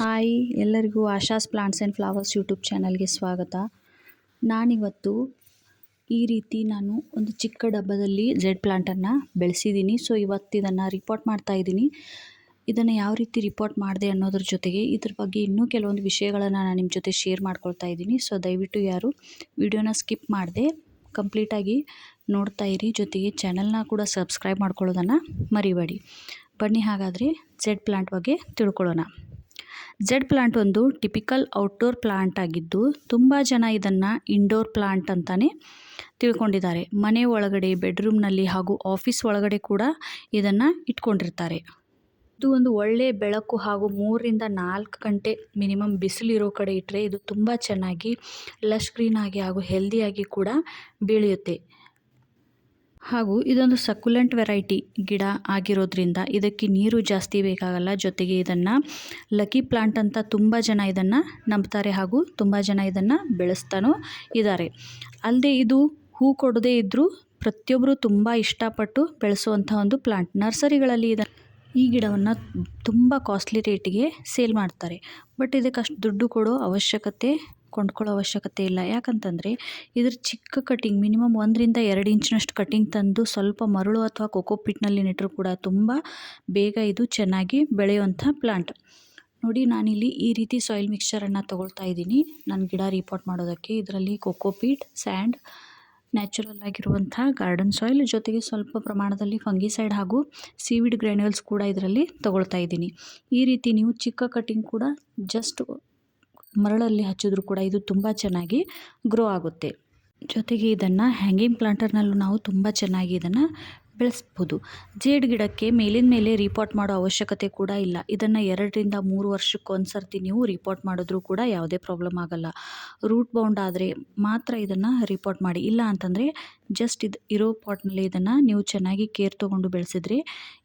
Hi, ಎಲ್ಲರಿಗೂ Asha's plants and flowers YouTube ಚಾನಲ್ಗೆ ಸ್ವಾಗತ. ನಾನಿವತ್ತು ಈ ರೀತಿ ನಾನು ಒಂದು ಚಿಕ್ಕ ಡಬ್ಬದಲ್ಲಿ ಜೆಡ್ ಪ್ಲಾಂಟನ್ನು ಬೆಳೆಸಿದ್ದೀನಿ. ಸೊ, ಇವತ್ತು ಇದನ್ನು ರಿಪೋರ್ಟ್ ಮಾಡ್ತಾ ಇದ್ದೀನಿ. ಇದನ್ನು ಯಾವ ರೀತಿ ರಿಪೋರ್ಟ್ ಮಾಡಿದೆ ಅನ್ನೋದ್ರ ಜೊತೆಗೆ ಇದ್ರ ಬಗ್ಗೆ ಇನ್ನೂ ಕೆಲವೊಂದು ವಿಷಯಗಳನ್ನು ನಾನು ನಿಮ್ಮ ಜೊತೆ ಶೇರ್ ಮಾಡ್ಕೊಳ್ತಾ ಇದ್ದೀನಿ. ಸೊ, ದಯವಿಟ್ಟು ಯಾರು ವಿಡಿಯೋನ ಸ್ಕಿಪ್ ಮಾಡದೆ ಕಂಪ್ಲೀಟಾಗಿ ನೋಡ್ತಾ ಇರಿ. ಜೊತೆಗೆ ಚಾನಲ್ನ ಕೂಡ ಸಬ್ಸ್ಕ್ರೈಬ್ ಮಾಡ್ಕೊಳ್ಳೋದನ್ನು ಮರಿಬೇಡಿ. ಬನ್ನಿ ಹಾಗಾದರೆ ಜೆಡ್ ಪ್ಲಾಂಟ್ ಬಗ್ಗೆ ತಿಳ್ಕೊಳ್ಳೋಣ. ಜೆಡ್ ಪ್ಲಾಂಟ್ ಒಂದು ಟಿಪಿಕಲ್ ಔಟ್ಡೋರ್ ಪ್ಲಾಂಟ್ ಆಗಿದ್ದು ತುಂಬ ಜನ ಇದನ್ನು ಇಂಡೋರ್ ಪ್ಲಾಂಟ್ ಅಂತಲೇ ತಿಳ್ಕೊಂಡಿದ್ದಾರೆ. ಮನೆ ಒಳಗಡೆ ಬೆಡ್ರೂಮ್ನಲ್ಲಿ ಹಾಗೂ ಆಫೀಸ್ ಒಳಗಡೆ ಕೂಡ ಇದನ್ನು ಇಟ್ಕೊಂಡಿರ್ತಾರೆ. ಇದು ಒಂದು ಒಳ್ಳೆಯ ಬೆಳಕು ಹಾಗೂ ಮೂರರಿಂದ ನಾಲ್ಕು ಗಂಟೆ ಮಿನಿಮಮ್ ಬಿಸಿಲಿರೋ ಕಡೆ ಇಟ್ಟರೆ ಇದು ತುಂಬ ಚೆನ್ನಾಗಿ ಲಶ್ ಆಗಿ ಹಾಗೂ ಹೆಲ್ದಿಯಾಗಿ ಕೂಡ ಬೆಳೆಯುತ್ತೆ. ಹಾಗೂ ಇದೊಂದು ಸಕ್ಯುಲೆಂಟ್ ವೆರೈಟಿ ಗಿಡ ಆಗಿರೋದ್ರಿಂದ ಇದಕ್ಕೆ ನೀರು ಜಾಸ್ತಿ ಬೇಕಾಗಲ್ಲ. ಜೊತೆಗೆ ಇದನ್ನು ಲಕ್ಕಿ ಪ್ಲಾಂಟ್ ಅಂತ ತುಂಬ ಜನ ಇದನ್ನು ನಂಬ್ತಾರೆ ಹಾಗೂ ತುಂಬ ಜನ ಇದನ್ನು ಬೆಳೆಸ್ತಾನೂ ಇದ್ದಾರೆ. ಅಲ್ಲದೆ ಇದು ಹೂ ಕೊಡದೇ ಇದ್ದರೂ ಪ್ರತಿಯೊಬ್ಬರು ತುಂಬ ಇಷ್ಟಪಟ್ಟು ಬೆಳೆಸುವಂಥ ಒಂದು ಪ್ಲಾಂಟ್. ನರ್ಸರಿಗಳಲ್ಲಿ ಇದನ್ನು ಈ ಗಿಡವನ್ನು ತುಂಬ ಕಾಸ್ಟ್ಲಿ ರೇಟಿಗೆ ಸೇಲ್ ಮಾಡ್ತಾರೆ. ಬಟ್ ಇದಕ್ಕೆ ಅಷ್ಟು ದುಡ್ಡು ಕೊಡೋ ಅವಶ್ಯಕತೆ, ಕೊಂಡ್ಕೊಳ್ಳೋ ಅವಶ್ಯಕತೆ ಇಲ್ಲ. ಯಾಕಂತಂದರೆ ಇದ್ರ ಚಿಕ್ಕ ಕಟಿಂಗ್ ಮಿನಿಮಮ್ ಒಂದರಿಂದ ಎರಡು ಇಂಚಿನಷ್ಟು ಕಟಿಂಗ್ ತಂದು ಸ್ವಲ್ಪ ಮರಳು ಅಥವಾ ಕೊಕೋ ಪಿಟ್ನಲ್ಲಿ ನೆಟ್ಟರು ಕೂಡ ತುಂಬ ಬೇಗ ಇದು ಚೆನ್ನಾಗಿ ಬೆಳೆಯುವಂಥ ಪ್ಲಾಂಟ್ ನೋಡಿ, ನಾನಿಲ್ಲಿ ಈ ರೀತಿ ಸಾಯಿಲ್ ಮಿಕ್ಸ್ಚರನ್ನು ತೊಗೊಳ್ತಾ ಇದ್ದೀನಿ. ನನ್ನ ಗಿಡ ರಿಪೋರ್ಟ್ ಮಾಡೋದಕ್ಕೆ. ಇದರಲ್ಲಿ ಕೊಕೋಪೀಟ್ ಸ್ಯಾಂಡ್ ನ್ಯಾಚುರಲ್ ಆಗಿರುವಂಥ ಗಾರ್ಡನ್ ಸಾಯಿಲ್ ಜೊತೆಗೆ ಸ್ವಲ್ಪ ಪ್ರಮಾಣದಲ್ಲಿ ಫಂಗಿಸೈಡ್ ಹಾಗೂ ಸೀವಿಡ್ ಗ್ರ್ಯಾನ್ಯೂಲ್ಸ್ ಕೂಡ ಇದರಲ್ಲಿ ತಗೊಳ್ತಾ ಇದ್ದೀನಿ. ಈ ರೀತಿ ನೀವು ಚಿಕ್ಕ ಕಟಿಂಗ್ ಕೂಡ ಜಸ್ಟ್ ಮರಳಲ್ಲಿ ಹಚ್ಚಿದ್ರು ಕೂಡ ಇದು ತುಂಬ ಚೆನ್ನಾಗಿ ಗ್ರೋ ಆಗುತ್ತೆ. ಜೊತೆಗೆ ಇದನ್ನು ಹ್ಯಾಂಗಿಂಗ್ ಪ್ಲಾಂಟರ್ನಲ್ಲೂ ನಾವು ತುಂಬ ಚೆನ್ನಾಗಿ ಇದನ್ನು ಬೆಳೆಸ್ಬೋದು ಜೇಡ್ ಗಿಡಕ್ಕೆ ಮೇಲಿನ ಮೇಲೆ ರಿಪೋರ್ಟ್ ಮಾಡೋ ಅವಶ್ಯಕತೆ ಕೂಡ ಇಲ್ಲ. ಇದನ್ನು ಎರಡರಿಂದ ಮೂರು ವರ್ಷಕ್ಕೊಂದು ಸರ್ತಿ ನೀವು ರಿಪೋರ್ಟ್ ಮಾಡಿದ್ರೂ ಕೂಡ ಯಾವುದೇ ಪ್ರಾಬ್ಲಮ್ ಆಗಲ್ಲ. ರೂಟ್ ಬೌಂಡ್ ಆದರೆ ಮಾತ್ರ ಇದನ್ನು ರಿಪೋರ್ಟ್ ಮಾಡಿ. ಇಲ್ಲ ಅಂತಂದರೆ ಜಸ್ಟ್ ಇದು ಇರೋ ಪಾಟ್ನಲ್ಲಿ ಇದನ್ನು ನೀವು ಚೆನ್ನಾಗಿ ಕೇರ್ ತೊಗೊಂಡು ಬೆಳೆಸಿದ್ರೆ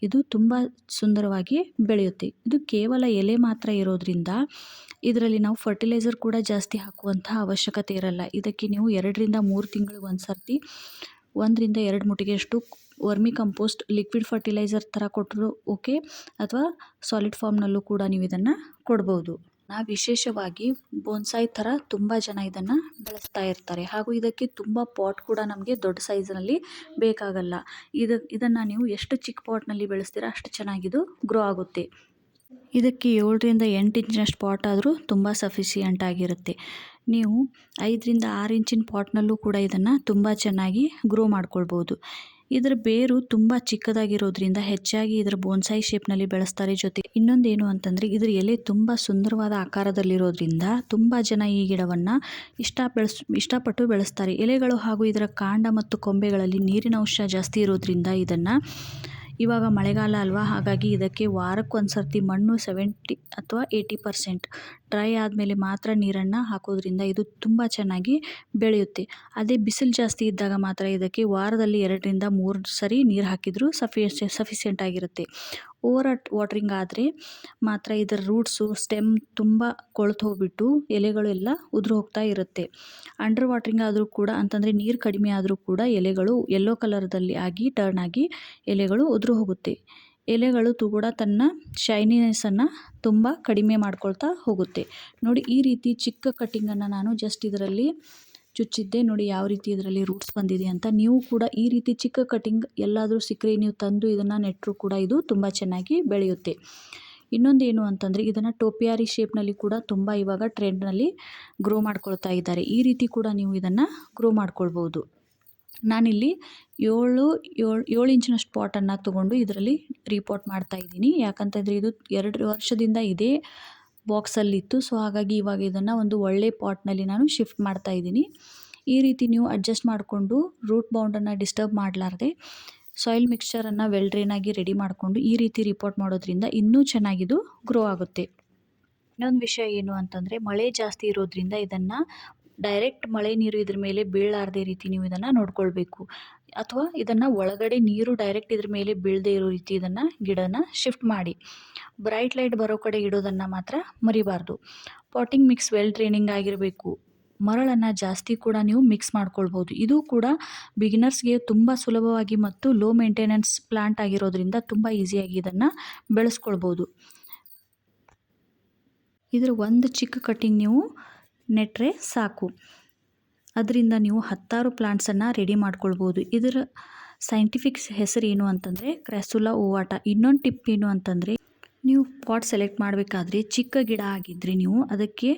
ಇದು ತುಂಬ ಸುಂದರವಾಗಿ ಬೆಳೆಯುತ್ತೆ. ಇದು ಕೇವಲ ಎಲೆ ಮಾತ್ರ ಇರೋದ್ರಿಂದ ಇದರಲ್ಲಿ ನಾವು ಫರ್ಟಿಲೈಸರ್ ಕೂಡ ಜಾಸ್ತಿ ಹಾಕುವಂತಹ ಅವಶ್ಯಕತೆ ಇರಲ್ಲ. ಇದಕ್ಕೆ ನೀವು ಎರಡರಿಂದ ಮೂರು ತಿಂಗಳಿಗೆ ಒಂದು ಸರ್ತಿ ಒಂದರಿಂದ ಎರಡು ಮುಟ್ಟಿಗೆಯಷ್ಟು ವರ್ಮಿ ಕಂಪೋಸ್ಟ್ ಲಿಕ್ವಿಡ್ ಫರ್ಟಿಲೈಸರ್ ಥರ ಕೊಟ್ಟರು ಓಕೆ, ಅಥವಾ ಸಾಲಿಡ್ ಫಾರ್ಮ್ನಲ್ಲೂ ಕೂಡ ನೀವು ಇದನ್ನು ಕೊಡ್ಬೋದು. ನಾ ವಿಶೇಷವಾಗಿ ಬೋನ್ಸಾಯಿ ಥರ ತುಂಬ ಜನ ಇದನ್ನು ಬೆಳೆಸ್ತಾ ಇರ್ತಾರೆ. ಹಾಗೂ ಇದಕ್ಕೆ ತುಂಬ ಪಾಟ್ ಕೂಡ ನಮಗೆ ದೊಡ್ಡ ಸೈಜ್ನಲ್ಲಿ ಬೇಕಾಗಲ್ಲ. ಇದು, ಇದನ್ನು ನೀವು ಎಷ್ಟು ಚಿಕ್ಕ ಪಾಟ್ನಲ್ಲಿ ಬೆಳೆಸ್ತೀರಾ ಅಷ್ಟು ಚೆನ್ನಾಗಿದು ಗ್ರೋ ಆಗುತ್ತೆ. ಇದಕ್ಕೆ ಏಳರಿಂದ ಎಂಟು ಇಂಚಿನಷ್ಟು ಪಾಟ್ ಆದರೂ ತುಂಬ ಸಫಿಷಿಯೆಂಟ್ ಆಗಿರುತ್ತೆ. ನೀವು ಐದರಿಂದ ಆರು ಇಂಚಿನ ಪಾಟ್ನಲ್ಲೂ ಕೂಡ ಇದನ್ನು ತುಂಬ ಚೆನ್ನಾಗಿ ಗ್ರೋ ಮಾಡ್ಕೊಳ್ಬೋದು. ಇದರ ಬೇರು ತುಂಬ ಚಿಕ್ಕದಾಗಿರೋದ್ರಿಂದ ಹೆಚ್ಚಾಗಿ ಇದರ ಬೋನ್ಸಾಯಿ ಶೇಪ್ನಲ್ಲಿ ಬೆಳೆಸ್ತಾರೆ ಜೊತೆಗೆ ಇನ್ನೊಂದು ಏನು ಅಂತಂದರೆ ಇದರ ಎಲೆ ತುಂಬ ಸುಂದರವಾದ ಆಕಾರದಲ್ಲಿರೋದ್ರಿಂದ ತುಂಬ ಜನ ಈ ಗಿಡವನ್ನು ಇಷ್ಟ ಬೆಳೆಸ್, ಇಷ್ಟಪಟ್ಟು ಬೆಳೆಸ್ತಾರೆ. ಎಲೆಗಳು ಹಾಗೂ ಇದರ ಕಾಂಡ ಮತ್ತು ಕೊಂಬೆಗಳಲ್ಲಿ ನೀರಿನ ಅಂಶ ಜಾಸ್ತಿ ಇರೋದ್ರಿಂದ ಇದನ್ನು ಇವಾಗ ಮಳೆಗಾಲ ಅಲ್ವಾ? ಹಾಗಾಗಿ ಇದಕ್ಕೆ ವಾರಕ್ಕೊಂದು ಸರ್ತಿ ಮಣ್ಣು ಸೆವೆಂಟಿ ಅಥವಾ ಏಯ್ಟಿ ಪರ್ಸೆಂಟ್ ಡ್ರೈ ಆದಮೇಲೆ ಮಾತ್ರ ನೀರನ್ನು ಹಾಕೋದ್ರಿಂದ ಇದು ತುಂಬ ಚೆನ್ನಾಗಿ ಬೆಳೆಯುತ್ತೆ. ಅದೇ ಬಿಸಿಲು ಜಾಸ್ತಿ ಇದ್ದಾಗ ಮಾತ್ರ ಇದಕ್ಕೆ ವಾರದಲ್ಲಿ ಎರಡರಿಂದ ಮೂರು ಸರಿ ನೀರು ಹಾಕಿದರೂ ಸಫಿ ಸಫಿಸಿಯೆಂಟ್ ಆಗಿರುತ್ತೆ. ಓವರ್ ವಾಟ್ರಿಂಗ್ ಆದರೆ ಮಾತ್ರ ಇದರ ರೂಟ್ಸು, ಸ್ಟೆಮ್ ತುಂಬ ಕೊಳೆತು ಹೋಗ್ಬಿಟ್ಟು ಎಲೆಗಳು ಎಲ್ಲ ಉದುರು ಹೋಗ್ತಾ ಇರುತ್ತೆ. ಅಂಡರ್ ವಾಟ್ರಿಂಗ್ ಆದರೂ ಕೂಡ, ಅಂತಂದರೆ ನೀರು ಕಡಿಮೆ ಆದರೂ ಕೂಡ ಎಲೆಗಳು ಯೆಲ್ಲೋ ಕಲರ್ದಲ್ಲಿ ಆಗಿ ಟರ್ನ್ ಆಗಿ ಎಲೆಗಳು ಉದುರು ಹೋಗುತ್ತೆ. ಎಲೆಗಳು ಕೂಡ ತನ್ನ ಶೈನಿನೆಸ್ಸನ್ನು ತುಂಬ ಕಡಿಮೆ ಮಾಡ್ಕೊಳ್ತಾ ಹೋಗುತ್ತೆ. ನೋಡಿ ಈ ರೀತಿ ಚಿಕ್ಕ ಕಟ್ಟಿಂಗನ್ನು ನಾನು ಜಸ್ಟ್ ಇದರಲ್ಲಿ ಚುಚ್ಚಿದ್ದೆ, ನೋಡಿ ಯಾವ ರೀತಿ ಇದರಲ್ಲಿ ರೂಟ್ಸ್ ಬಂದಿದೆ ಅಂತ. ನೀವು ಕೂಡ ಈ ರೀತಿ ಚಿಕ್ಕ ಕಟಿಂಗ್ ಎಲ್ಲಾದರೂ ಸಿಕ್ಕರೆ, ನೀವು ತಂದು ಇದನ್ನು ನೆಟ್ಟರೂ ಕೂಡ ಇದು ತುಂಬ ಚೆನ್ನಾಗಿ ಬೆಳೆಯುತ್ತೆ. ಇನ್ನೊಂದು ಏನು ಅಂತಂದರೆ, ಇದನ್ನು ಟೋಪಿಯಾರಿ ಶೇಪ್ನಲ್ಲಿ ಕೂಡ ತುಂಬ ಇವಾಗ ಟ್ರೆಂಡ್ನಲ್ಲಿ ಗ್ರೋ ಮಾಡ್ಕೊಳ್ತಾ ಇದ್ದಾರೆ. ಈ ರೀತಿ ಕೂಡ ನೀವು ಇದನ್ನು ಗ್ರೋ ಮಾಡ್ಕೊಳ್ಬೋದು. ನಾನಿಲ್ಲಿ ಏಳು ಏಳು ಏಳು ಇಂಚಿನಷ್ಟು ಪಾಟನ್ನು ತೊಗೊಂಡು ಇದರಲ್ಲಿ ರಿಪೋರ್ಟ್ ಮಾಡ್ತಾ ಇದ್ದೀನಿ. ಯಾಕಂತಂದರೆ ಇದು ಎರಡು ವರ್ಷದಿಂದ ಇದೇ. ಬಾಕ್ಸಲ್ಲಿತ್ತು. ಸೊ ಹಾಗಾಗಿ ಇವಾಗ ಇದನ್ನು ಒಂದು ಒಳ್ಳೆ ಪಾಟ್ನಲ್ಲಿ ನಾನು ಶಿಫ್ಟ್ ಮಾಡ್ತಾ ಇದ್ದೀನಿ. ಈ ರೀತಿ ನೀವು ಅಡ್ಜಸ್ಟ್ ಮಾಡಿಕೊಂಡು ರೂಟ್ ಬೌಂಡನ್ನು ಡಿಸ್ಟರ್ಬ್ ಮಾಡಲಾರ್ದೆ ಸಾಯಿಲ್ ಮಿಕ್ಸ್ಚರನ್ನು ವೆಲ್ ಡ್ರೈನಾಗಿ ರೆಡಿ ಮಾಡಿಕೊಂಡು ಈ ರೀತಿ ರಿಪೋರ್ಟ್ ಮಾಡೋದ್ರಿಂದ ಇನ್ನೂ ಚೆನ್ನಾಗಿದು ಗ್ರೋ ಆಗುತ್ತೆ. ಇನ್ನೊಂದು ವಿಷಯ ಏನು ಅಂತಂದರೆ ಮಳೆ ಜಾಸ್ತಿ ಇರೋದ್ರಿಂದ ಇದನ್ನು ಡೈರೆಕ್ಟ್ ಮಳೆ ನೀರು ಇದ್ರ ಮೇಲೆ ಬೀಳಲಾರ್ದೇ ರೀತಿ ನೀವು ಇದನ್ನು ನೋಡ್ಕೊಳ್ಬೇಕು. ಅಥವಾ ಇದನ್ನು ಒಳಗಡೆ ನೀರು ಡೈರೆಕ್ಟ್ ಇದ್ರ ಮೇಲೆ ಬೀಳದೇ ಇರೋ ರೀತಿ ಇದನ್ನು ಗಿಡನ ಶಿಫ್ಟ್ ಮಾಡಿ. ಬ್ರೈಟ್ ಲೈಟ್ ಬರೋ ಕಡೆ ಇಡೋದನ್ನು ಮಾತ್ರ ಮರಿಬಾರ್ದು. ಪಾಟಿಂಗ್ ಮಿಕ್ಸ್ ವೆಲ್ ಟ್ರೈನಿಂಗ್ ಆಗಿರಬೇಕು. ಮರಳನ್ನು ಜಾಸ್ತಿ ಕೂಡ ನೀವು ಮಿಕ್ಸ್ ಮಾಡ್ಕೊಳ್ಬೋದು. ಇದು ಕೂಡ ಬಿಗಿನರ್ಸ್ಗೆ ತುಂಬ ಸುಲಭವಾಗಿ ಮತ್ತು ಲೋ ಮೇಂಟೆನೆನ್ಸ್ ಪ್ಲಾಂಟ್ ಆಗಿರೋದ್ರಿಂದ ತುಂಬ ಈಸಿಯಾಗಿ ಇದನ್ನು ಬೆಳೆಸ್ಕೊಳ್ಬೋದು. ಇದರ ಒಂದು ಚಿಕ್ಕ ಕಟ್ಟಿಂಗ್ ನೀವು ನೆಟ್ಟರೆ ಸಾಕು. ಅದರಿಂದ ನೀವು ಹತ್ತಾರು ಪ್ಲಾಂಟ್ಸನ್ನು ರೆಡಿ ಮಾಡ್ಕೊಳ್ಬೋದು. ಇದರ ಸೈಂಟಿಫಿಕ್ ಹೆಸರು ಏನು ಅಂತಂದರೆ ಕ್ರ್ಯಾಸುಲಾ ಓವಾಟ. ಇನ್ನೊಂದು ಟಿಪ್ ಏನು ಅಂತಂದರೆ ನೀವು ಪಾಟ್ ಸೆಲೆಕ್ಟ್ ಮಾಡಬೇಕಾದ್ರೆ ಚಿಕ್ಕ ಗಿಡ ಆಗಿದ್ದರೆ ನೀವು ಅದಕ್ಕೆ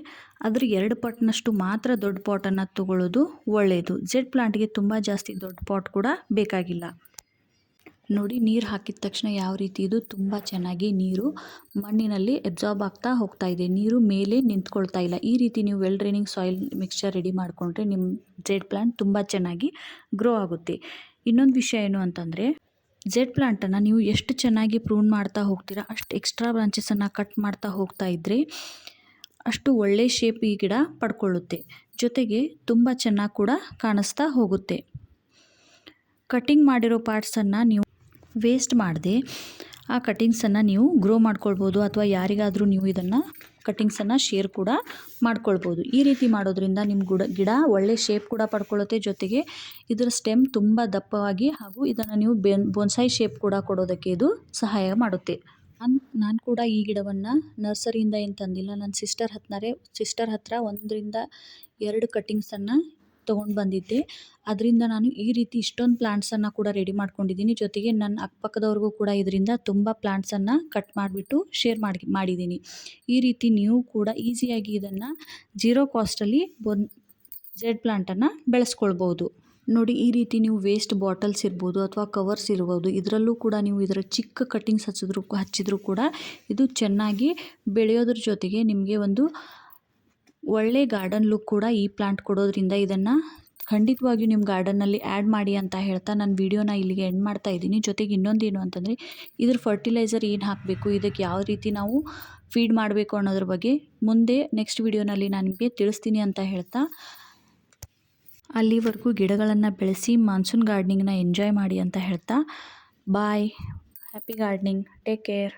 ಅದ್ರ ಎರಡು ಪಟ್ನಷ್ಟು ಮಾತ್ರ ದೊಡ್ಡ ಪಾಟನ್ನು ತಗೊಳ್ಳೋದು ಒಳ್ಳೆಯದು ಜೆಡ್ ಪ್ಲಾಂಟ್ಗೆ ತುಂಬ ಜಾಸ್ತಿ ದೊಡ್ಡ ಪಾಟ್ ಕೂಡ ಬೇಕಾಗಿಲ್ಲ. ನೋಡಿ, ನೀರು ಹಾಕಿದ ತಕ್ಷಣ ಯಾವ ರೀತಿ ಇದು? ತುಂಬ ಚೆನ್ನಾಗಿ ನೀರು ಮಣ್ಣಿನಲ್ಲಿ ಎಬ್ಸಾರ್ಬ್ ಆಗ್ತಾ ಹೋಗ್ತಾ ಇದೆ. ನೀರು ಮೇಲೆ ನಿಂತ್ಕೊಳ್ತಾ ಇಲ್ಲ. ಈ ರೀತಿ ನೀವು well draining soil mixture ready ಮಾಡಿಕೊಂಡ್ರೆ ನಿಮ್ಮ ಜೆಡ್ ಪ್ಲಾಂಟ್ ತುಂಬ ಚೆನ್ನಾಗಿ ಗ್ರೋ ಆಗುತ್ತೆ. ಇನ್ನೊಂದು ವಿಷಯ ಏನು ಅಂತಂದರೆ ಜೆಡ್ ಪ್ಲಾಂಟನ್ನು ನೀವು ಎಷ್ಟು ಚೆನ್ನಾಗಿ ಪ್ರೂನ್ ಮಾಡ್ತಾ ಹೋಗ್ತೀರಾ, ಅಷ್ಟು ಎಕ್ಸ್ಟ್ರಾ ಬ್ರಾಂಚಸನ್ನು ಕಟ್ ಮಾಡ್ತಾ ಹೋಗ್ತಾ ಇದ್ದರೆ ಅಷ್ಟು ಒಳ್ಳೆ ಶೇಪ್ ಈ ಗಿಡ ಪಡ್ಕೊಳ್ಳುತ್ತೆ. ಜೊತೆಗೆ ತುಂಬ ಚೆನ್ನಾಗಿ ಕೂಡ ಕಾಣಿಸ್ತಾ ಹೋಗುತ್ತೆ. ಕಟ್ಟಿಂಗ್ ಮಾಡಿರೋ ಪಾರ್ಟ್ಸನ್ನು ನೀವು ವೇಸ್ಟ್ ಮಾಡದೆ ಆ ಕಟ್ಟಿಂಗ್ಸನ್ನು ನೀವು ಗ್ರೋ ಮಾಡ್ಕೊಳ್ಬೋದು ಅಥವಾ ಯಾರಿಗಾದರೂ ನೀವು ಇದನ್ನು ಕಟ್ಟಿಂಗ್ಸನ್ನು ಶೇರ್ ಕೂಡ ಮಾಡ್ಕೊಳ್ಬೋದು. ಈ ರೀತಿ ಮಾಡೋದ್ರಿಂದ ನಿಮ್ಮ ಗುಡ, ಗಿಡ ಒಳ್ಳೆ ಶೇಪ್ ಕೂಡ ಪಡ್ಕೊಳ್ಳುತ್ತೆ. ಜೊತೆಗೆ ಇದರ ಸ್ಟೆಮ್ ತುಂಬ ದಪ್ಪವಾಗಿ ಹಾಗೂ ಇದನ್ನು ನೀವು ಬೆನ್ ಬೊನ್ಸಾಯಿ ಶೇಪ್ ಕೂಡ ಕೊಡೋದಕ್ಕೆ ಇದು ಸಹಾಯ ಮಾಡುತ್ತೆ. ನಾನು ನಾನು ಕೂಡ ಈ ಗಿಡವನ್ನು ನರ್ಸರಿಯಿಂದ ಏನು ತಂದಿಲ್ಲ. ನನ್ನ ಸಿಸ್ಟರ್ ಹತ್ರನೇ ಸಿಸ್ಟರ್ ಹತ್ತಿರ ಒಂದರಿಂದ ಎರಡು ಕಟ್ಟಿಂಗ್ಸನ್ನು ತೊಗೊಂಡು ಬಂದಿದ್ದೆ. ಅದರಿಂದ ನಾನು ಈ ರೀತಿ ಇಷ್ಟೊಂದು ಪ್ಲ್ಯಾಂಟ್ಸನ್ನು ಕೂಡ ರೆಡಿ ಮಾಡ್ಕೊಂಡಿದ್ದೀನಿ. ಜೊತೆಗೆ ನನ್ನ ಅಕ್ಕಪಕ್ಕದವ್ರಿಗೂ ಕೂಡ ಇದರಿಂದ ತುಂಬ ಪ್ಲ್ಯಾಂಟ್ಸನ್ನು ಕಟ್ ಮಾಡಿಬಿಟ್ಟು ಶೇರ್ ಮಾಡಿ ಮಾಡಿದ್ದೀನಿ. ಈ ರೀತಿ ನೀವು ಕೂಡ ಈಸಿಯಾಗಿ ಇದನ್ನು ಜೀರೋ ಕಾಸ್ಟಲ್ಲಿ ಬೊನ್ ಜೆಡ್ ಪ್ಲ್ಯಾಂಟನ್ನು ಬೆಳೆಸ್ಕೊಳ್ಬೋದು. ನೋಡಿ, ಈ ರೀತಿ ನೀವು ವೇಸ್ಟ್ ಬಾಟಲ್ಸ್ ಇರ್ಬೋದು ಅಥವಾ ಕವರ್ಸ್ ಇರ್ಬೋದು, ಇದರಲ್ಲೂ ಕೂಡ ನೀವು ಇದರ ಚಿಕ್ಕ ಕಟ್ಟಿಂಗ್ಸ್ ಹಚ್ಚಿದ್ರು ಹಚ್ಚಿದ್ರು ಕೂಡ ಇದು ಚೆನ್ನಾಗಿ ಬೆಳೆಯೋದ್ರ ಜೊತೆಗೆ ನಿಮಗೆ ಒಂದು ಒಳ್ಳೆ ಗಾರ್ಡನ್ ಲುಕ್ ಕೂಡ ಈ ಪ್ಲಾಂಟ್ ಕೊಡೋದ್ರಿಂದ ಇದನ್ನು ಖಂಡಿತವಾಗಿಯೂ ನಿಮ್ಮ ಗಾರ್ಡನ್ನಲ್ಲಿ ಆ್ಯಡ್ ಮಾಡಿ ಅಂತ ಹೇಳ್ತಾ ನಾನು ವೀಡಿಯೋನ ಇಲ್ಲಿಗೆ ಎಂಡ್ ಮಾಡ್ತಾ ಇದ್ದೀನಿ. ಜೊತೆಗೆ ಇನ್ನೊಂದು ಏನು ಅಂತಂದರೆ, ಇದ್ರ ಫರ್ಟಿಲೈಸರ್ ಏನು ಹಾಕಬೇಕು, ಇದಕ್ಕೆ ಯಾವ ರೀತಿ ನಾವು ಫೀಡ್ ಮಾಡಬೇಕು ಅನ್ನೋದ್ರ ಬಗ್ಗೆ ಮುಂದೆ ನೆಕ್ಸ್ಟ್ ವೀಡಿಯೋನಲ್ಲಿ ನಾನು ನಿಮಗೆ ತಿಳಿಸ್ತೀನಿ ಅಂತ ಹೇಳ್ತಾ, ಅಲ್ಲಿವರೆಗೂ ಗಿಡಗಳನ್ನು ಬೆಳೆಸಿ ಮಾನ್ಸೂನ್ ಗಾರ್ಡ್ನಿಂಗ್ನ ಎಂಜಾಯ್ ಮಾಡಿ ಅಂತ ಹೇಳ್ತಾ bye happy gardening take care